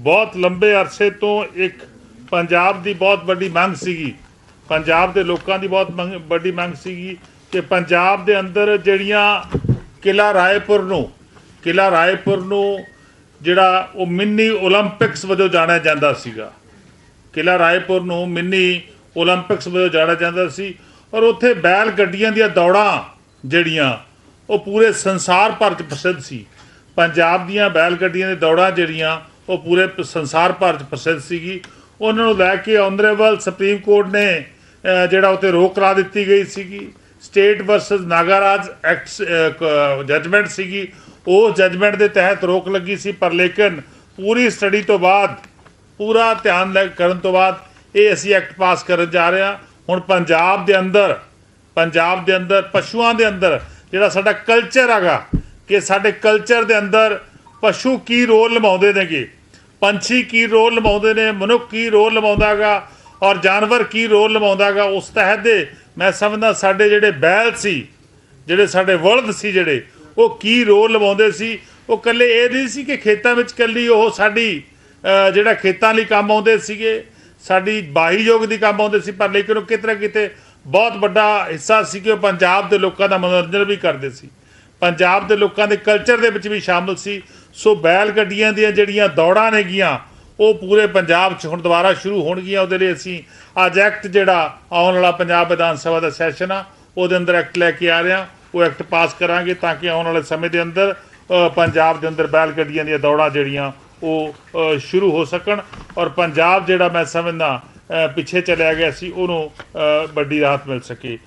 ਬਹੁਤ ਲੰਬੇ ਅਰਸੇ ਤੋਂ ਇੱਕ ਪੰਜਾਬ ਦੀ ਬਹੁਤ ਵੱਡੀ ਮੰਗ ਸੀਗੀ। ਪੰਜਾਬ ਦੇ ਲੋਕਾਂ ਦੀ ਬਹੁਤ ਵੱਡੀ ਮੰਗ ਸੀਗੀ ਕਿ ਪੰਜਾਬ ਦੇ ਅੰਦਰ ਜਿਹੜੀਆਂ ਕਿਲਾ ਰਾਏਪੁਰ ਨੂੰ, ਕਿਲਾ ਰਾਏਪੁਰ ਨੂੰ ਜਿਹੜਾ ਉਹ ਮਿੰਨੀ 올림픽ਸ ਵਜੋਂ ਜਾਣਿਆ ਜਾਂਦਾ ਸੀਗਾ। ਕਿਲਾ ਰਾਏਪੁਰ ਨੂੰ ਮਿੰਨੀ 올림픽ਸ ਵਜੋਂ ਜਾਣਿਆ ਜਾਂਦਾ ਸੀ ਔਰ ਉੱਥੇ ਬੈਲ ਗੱਡੀਆਂ ਦੀਆਂ ਦੌੜਾਂ ਜਿਹੜੀਆਂ, ਉਹ ਪੂਰੇ ਸੰਸਾਰ ਭਰ ਚ ਪ੍ਰਸਿੱਧ ਸੀ। ਪੰਜਾਬ ਦੀਆਂ ਬੈਲ ਗੱਡੀਆਂ ਦੀਆਂ ਦੌੜਾਂ ਜਿਹੜੀਆਂ ਉਹ ਪੂਰੇ ਸੰਸਾਰ ਭਰ 'ਚ ਪ੍ਰਸਿੱਧ ਸੀਗੀ। ਉਹਨਾਂ ਨੂੰ ਲੈ ਕੇ ਆਨਰੇਬਲ ਸੁਪਰੀਮ ਕੋਰਟ ਨੇ ਜਿਹੜਾ ਉੱਤੇ ਰੋਕ ਲਾ ਦਿੱਤੀ ਗਈ ਸੀਗੀ। State versus Nagaraj act judgment ਸੀਗੀ। ਉਹ ਜਜਮੈਂਟ ਦੇ ਤਹਿਤ ਰੋਕ ਲੱਗੀ ਸੀ, ਪਰ ਲੇਕਿਨ ਪੂਰੀ ਸਟੱਡੀ ਤੋਂ ਬਾਅਦ, ਪੂਰਾ ਧਿਆਨ ਕਰਨ ਤੋਂ ਬਾਅਦ ਇਹ ਅਸੀਂ ਐਕਟ ਪਾਸ ਕਰਨ ਜਾ ਰਹੇ ਹਾਂ। ਹੁਣ ਪੰਜਾਬ ਦੇ ਅੰਦਰ, ਪੰਜਾਬ ਦੇ ਅੰਦਰ, ਪਸ਼ੂਆਂ ਦੇ ਅੰਦਰ, ਜਿਹੜਾ ਸਾਡਾ ਕਲਚਰ ਹੈਗਾ, ਕਿ ਸਾਡੇ ਕਲਚਰ ਦੇ ਅੰਦਰ ਪਸ਼ੂ ਕੀ ਰੋਲ ਨਿਭਾਉਂਦੇ ਨੇਗੇ? ਪੰਛੀ ਕੀ ਰੋਲ ਨਿਭਾਉਂਦੇ ਨੇ, ਮਨੁੱਖ ਕੀ ਰੋਲ ਨਿਭਾਉਂਦਾਗਾ ਔਰ ਜਾਨਵਰ ਕੀ ਰੋਲ ਨਿਭਾਉਂਦਾਗਾ ਉਸ ਤਹਿਤ ਦੇ ਮੈਂ ਸਮਝਦਾ ਸਾਡੇ ਜਿਹੜੇ ਬੈਲ ਸੀ, ਜਿਹੜੇ ਸਾਡੇ ਵਲਦ ਸੀ ਜਿਹੜੇ, ਉਹ ਕੀ ਰੋਲ ਲਵਾਉਂਦੇ ਸੀ? ਉਹ ਕੱਲੇ ਇਹ ਨਹੀਂ ਸੀ ਕਿ ਖੇਤਾਂ ਵਿੱਚ ਕੱਲੀ ਉਹ ਸਾਡੀ ਜਿਹੜਾ ਖੇਤਾਂ ਲਈ ਕੰਮ ਆਉਂਦੇ ਸੀਗੇ, ਸਾਡੀ ਬਾਹੀ ਯੋਗ ਦੀ ਕੰਮ ਆਉਂਦੇ ਸੀ, ਪਰ ਲੇਕਿਨ ਉਹ ਕਿਤੇ ਨਾ ਕਿਤੇ ਬਹੁਤ ਵੱਡਾ ਹਿੱਸਾ ਸੀ ਕਿ ਉਹ ਪੰਜਾਬ ਦੇ ਲੋਕਾਂ ਦਾ ਮਨੋਰੰਜਨ ਵੀ ਕਰਦੇ ਸੀ। ਪੰਜਾਬ ਦੇ ਲੋਕਾਂ ਦੇ ਕਲਚਰ ਦੇ ਵਿੱਚ ਵੀ ਸ਼ਾਮਲ ਸੀ। ਸੋ ਬੈਲ ਗੱਡੀਆਂ ਦੀਆਂ ਜਿਹੜੀਆਂ ਦੌੜਾਂ ਨੇਗੀਆਂ, ਉਹ ਪੂਰੇ ਪੰਜਾਬ 'ਚ ਹੁਣ ਦੁਬਾਰਾ ਸ਼ੁਰੂ ਹੋਣਗੀਆਂ। ਉਹਦੇ ਲਈ ਅਸੀਂ ਅੱਜ ਐਕਟ ਜਿਹੜਾ ਆਉਣ ਵਾਲਾ ਪੰਜਾਬ ਵਿਧਾਨ ਸਭਾ ਦਾ ਸੈਸ਼ਨ ਆ, ਉਹਦੇ ਅੰਦਰ ਐਕਟ ਲੈ ਕੇ ਆ ਰਿਹਾ ਉਹ ਐਕਟ ਪਾਸ ਕਰਾਂਗੇ ਤਾਂ ਕਿ ਆਉਣ ਵਾਲੇ ਸਮੇਂ ਦੇ ਅੰਦਰ ਪੰਜਾਬ ਦੇ ਅੰਦਰ ਬੈਲ ਗੱਡੀਆਂ ਦੀਆਂ ਦੌੜਾਂ ਜਿਹੜੀਆਂ, ਉਹ ਸ਼ੁਰੂ ਹੋ ਸਕਣ। ਔਰ ਪੰਜਾਬ ਜਿਹੜਾ ਮੈਂ ਸਮਝਦਾ ਪਿੱਛੇ ਚਲਿਆ ਗਿਆ ਸੀ, ਉਹਨੂੰ ਵੱਡੀ ਰਾਹਤ ਮਿਲ ਸਕੇ।